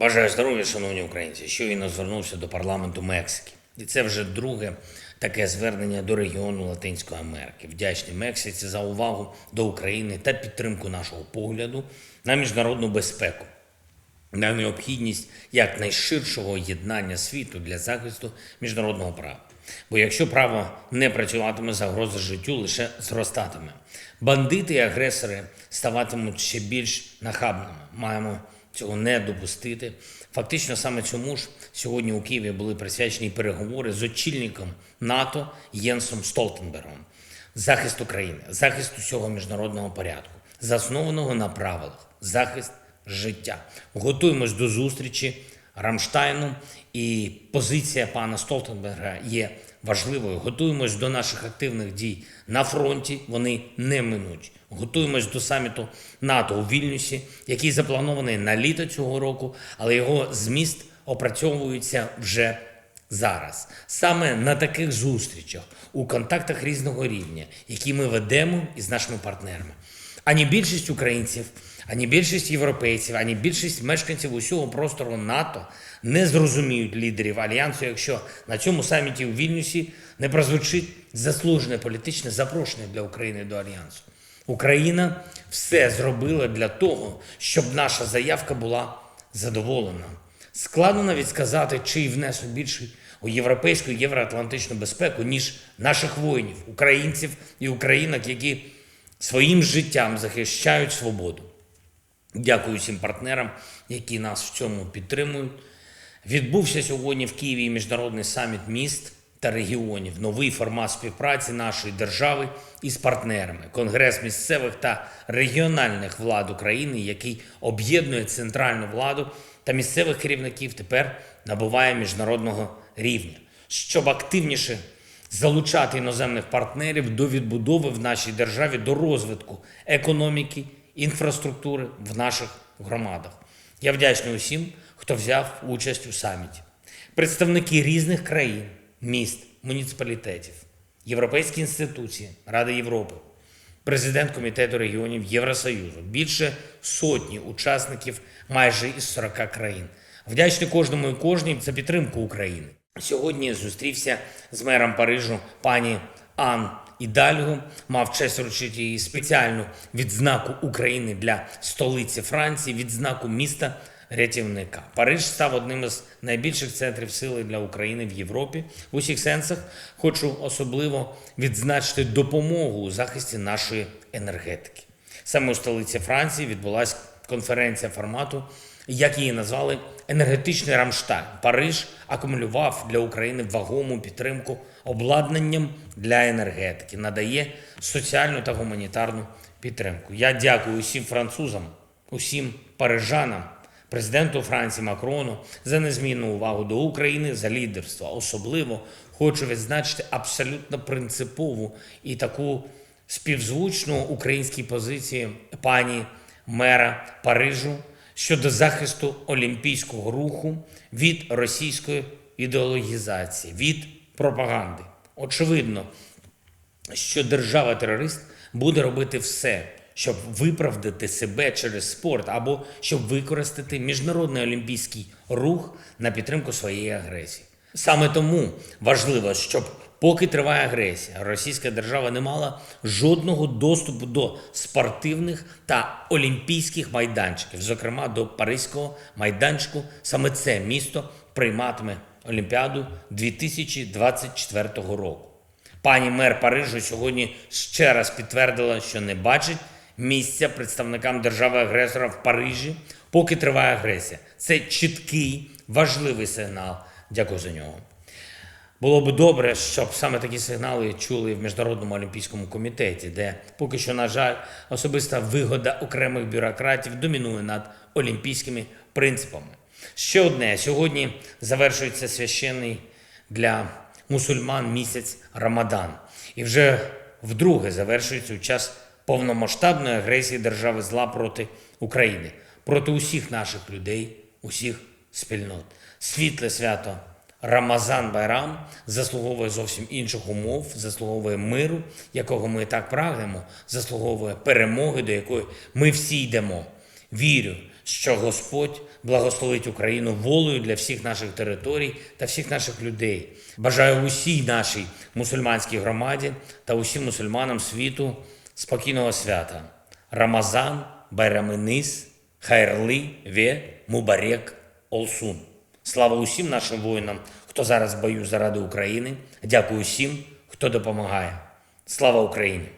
Бажаю здоров'я, шановні українці. Щойно звернувся до парламенту Мексики. І це вже друге таке звернення до регіону Латинської Америки. Вдячний Мексиці за увагу до України та підтримку нашого погляду на міжнародну безпеку, на необхідність якнайширшого єднання світу для захисту міжнародного права. Бо якщо право не працюватиме, загроза життю лише зростатиме. Бандити і агресори ставатимуть ще більш нахабними. Маємо цього не допустити. Фактично, саме цьому ж сьогодні у Києві були присвячені переговори з очільником НАТО Єнсом Столтенбергом. Захист України, захист усього міжнародного порядку, заснованого на правилах, захист життя. Готуємось до зустрічі Рамштайну, і позиція пана Столтенберга є важливою. Готуємось до наших активних дій на фронті. Вони не минуть. Готуємось до саміту НАТО у Вільнюсі, який запланований на літо цього року, але його зміст опрацьовується вже зараз. Саме на таких зустрічах, у контактах різного рівня, які ми ведемо із нашими партнерами. Ані більшість українців, ані більшість європейців, ані більшість мешканців усього простору НАТО не зрозуміють лідерів альянсу, якщо на цьому саміті у Вільнюсі не прозвучить заслужене політичне запрошення для України до альянсу. Україна все зробила для того, щоб наша заявка була задоволена. Складно навіть сказати, чий внесок більший у європейську євроатлантичну безпеку, ніж наших воїнів, українців і українок, які своїм життям захищають свободу. Дякую всім партнерам, які нас в цьому підтримують. Відбувся сьогодні в Києві міжнародний саміт міст та регіонів, новий формат співпраці нашої держави із партнерами, Конгрес місцевих та регіональних влад України, який об'єднує центральну владу та місцевих керівників, тепер набуває міжнародного рівня, щоб активніше залучати іноземних партнерів до відбудови в нашій державі, до розвитку економіки, інфраструктури в наших громадах. Я вдячний усім, хто взяв участь у саміті. Представники різних країн, міст, муніципалітетів, європейські інституції, Ради Європи, президент Комітету регіонів Євросоюзу, більше сотні учасників майже із 40 країн. Вдячний кожному і кожній за підтримку України. Сьогодні зустрівся з мером Парижу пані Ан Ідальго, мав честь вручити їй спеціальну відзнаку України для столиці Франції, відзнаку міста рятівника. Париж став одним із найбільших центрів сили для України в Європі. В усіх сенсах хочу особливо відзначити допомогу у захисті нашої енергетики. Саме у столиці Франції відбулася конференція формату, як її назвали енергетичний Рамштайн. Париж акумулював для України вагому підтримку обладнанням для енергетики, надає соціальну та гуманітарну підтримку. Я дякую усім французам, усім парижанам, президенту Франції Макрону за незмінну увагу до України, за лідерство. Особливо хочу відзначити абсолютно принципову і таку співзвучну українській позиції пані мера Парижу щодо захисту олімпійського руху від російської ідеологізації, від пропаганди. Очевидно, що держава-терорист буде робити все, щоб виправдати себе через спорт або щоб використати міжнародний олімпійський рух на підтримку своєї агресії. Саме тому важливо, щоб поки триває агресія, російська держава не мала жодного доступу до спортивних та олімпійських майданчиків, зокрема до Паризького майданчику. Саме це місто прийматиме Олімпіаду 2024 року. Пані мер Парижу сьогодні ще раз підтвердила, що не бачить місця представникам держави-агресора в Парижі, поки триває агресія. Це чіткий, важливий сигнал. Дякую за нього. Було б добре, щоб саме такі сигнали чули в Міжнародному олімпійському комітеті, де поки що, на жаль, особиста вигода окремих бюрократів домінує над олімпійськими принципами. Ще одне сьогодні завершується священний для мусульман місяць Рамадан, і вже вдруге завершується у час повномасштабної агресії держави зла проти України, проти усіх наших людей, усіх спільнот. Світле свято Рамазан Байрам заслуговує зовсім інших умов, заслуговує миру, якого ми так прагнемо, заслуговує перемоги, до якої ми всі йдемо. Вірю, що Господь благословить Україну волею для всіх наших територій та всіх наших людей. Бажаю усій нашій мусульманській громаді та усім мусульманам світу спокійного свята. Рамазан, Байраминис, Хайрли, Ве, Мубарек, Олсун. Слава усім нашим воїнам, хто зараз в бою заради України. Дякую усім, хто допомагає. Слава Україні!